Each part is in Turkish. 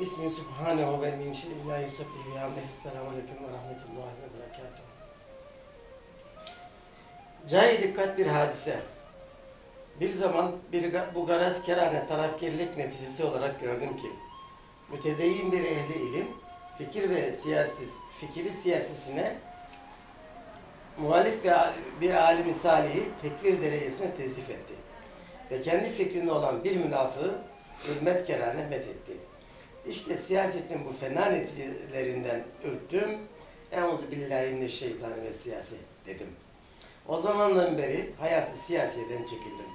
Bismillah subhanehu ve min la yusabbihu ve hamdihi. Selamun aleyküm ve rahmetullahi ve berekatuhu. Cahil dikkat bir hadise. Bir zaman bir bu garaz kerane tarafkirlik neticesi olarak gördüm ki mütedeyyin bir ehli ilim fikir ve siyasi fikri siyasisine muhalif ve bir alimi salihi tekfir derecesine tezif etti. Ve kendi fikrinde olan bir münafığı hürmet kerane methetti. İşte siyasetin bu fena neticelerinden ürktüm. Euzu billahi mineşşeytanirracim ve siyasi dedim. O zamandan beri hayatı siyaseten çekildim.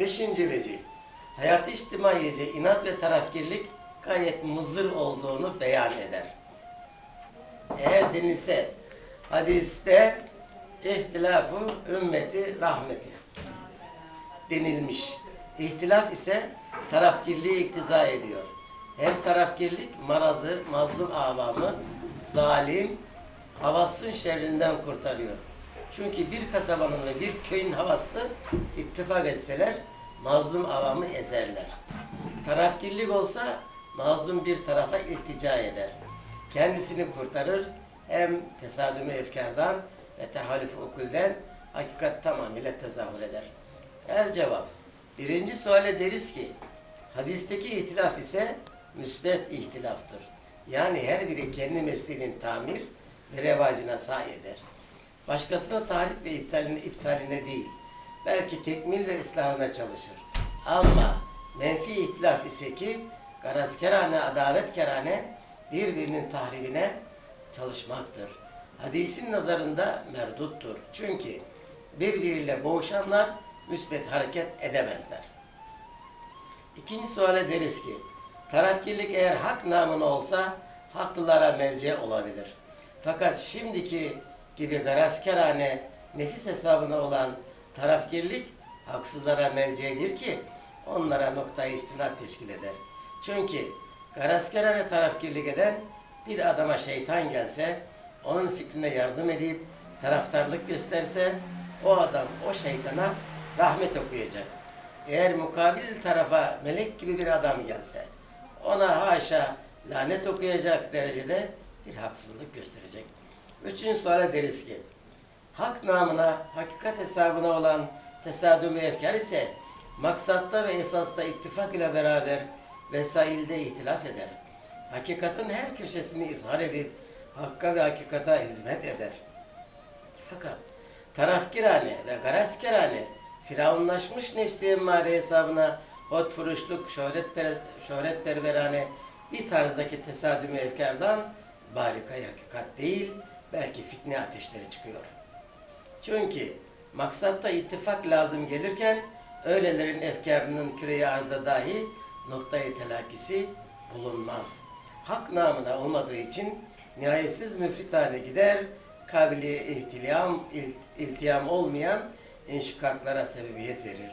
Beşinci vecih. Hayatı içtimaiyece inat ve tarafkirlik gayet mızır olduğunu beyan eder. Eğer denilse hadiste ihtilafı ümmeti rahmeti denilmiş. İhtilaf ise tarafkirliği iktiza ediyor. Hem tarafkirlik marazı, mazlum avamı, zalim, havasın şerrinden kurtarıyor. Çünkü bir kasabanın ve bir köyün havası ittifak etseler mazlum avamı ezerler. Tarafkirlik olsa mazlum bir tarafa iltica eder. Kendisini kurtarır hem tesadümü efkardan ve tehalüf okulden hakikat tamamıyla tezahür eder. El cevap. Birinci suale deriz ki hadisteki ihtilaf ise müsbet ihtilaftır. Yani her biri kendi mesleğinin tamir ve revacına sahi eder. Başkasına tahrip ve iptaline, iptaline değil, belki tekmil ve ıslahına çalışır. Ama menfi ihtilaf ise ki garazkerane, adavetkerane birbirinin tahribine çalışmaktır. Hadisin nazarında merduttur. Çünkü birbiriyle boğuşanlar müsbet hareket edemezler. İkinci suale deriz ki, tarafkirlik eğer hak namına olsa haklılara melce olabilir. Fakat şimdiki gibi garazkerane nefis hesabına olan tarafkirlik haksızlara melcedir ki onlara noktayı istinad teşkil eder. Çünkü garazkerane tarafkirlik eden bir adama şeytan gelse, onun fikrine yardım edip taraftarlık gösterse o adam o şeytana rahmet okuyacak. Eğer mukabil tarafa melek gibi bir adam gelse ona haşa lanet okuyacak derecede bir haksızlık gösterecek. Üçüncü suale deriz ki hak namına, hakikat hesabına olan tesadümü efkar ise maksatta ve esasta ittifak ile beraber vesailde ihtilaf eder. Hakikatin her köşesini izhar edip hakka ve hakikata hizmet eder. Fakat tarafkirane ve garazkirane firavunlaşmış nefsi emmare hesabına hotfuruşluk, şöhret, şöhretperverane bir tarzdaki tesadümü efkardan barika hakikat değil, belki fitne ateşleri çıkıyor. Çünkü maksatta ittifak lazım gelirken öylelerin efkarının küreyi arıza dahi noktayı telakkisi bulunmaz. Hak namına olmadığı için nihayetsiz müfritane gider, kabili ihtilam, il- iltiham olmayan inşikaklara sebebiyet verir.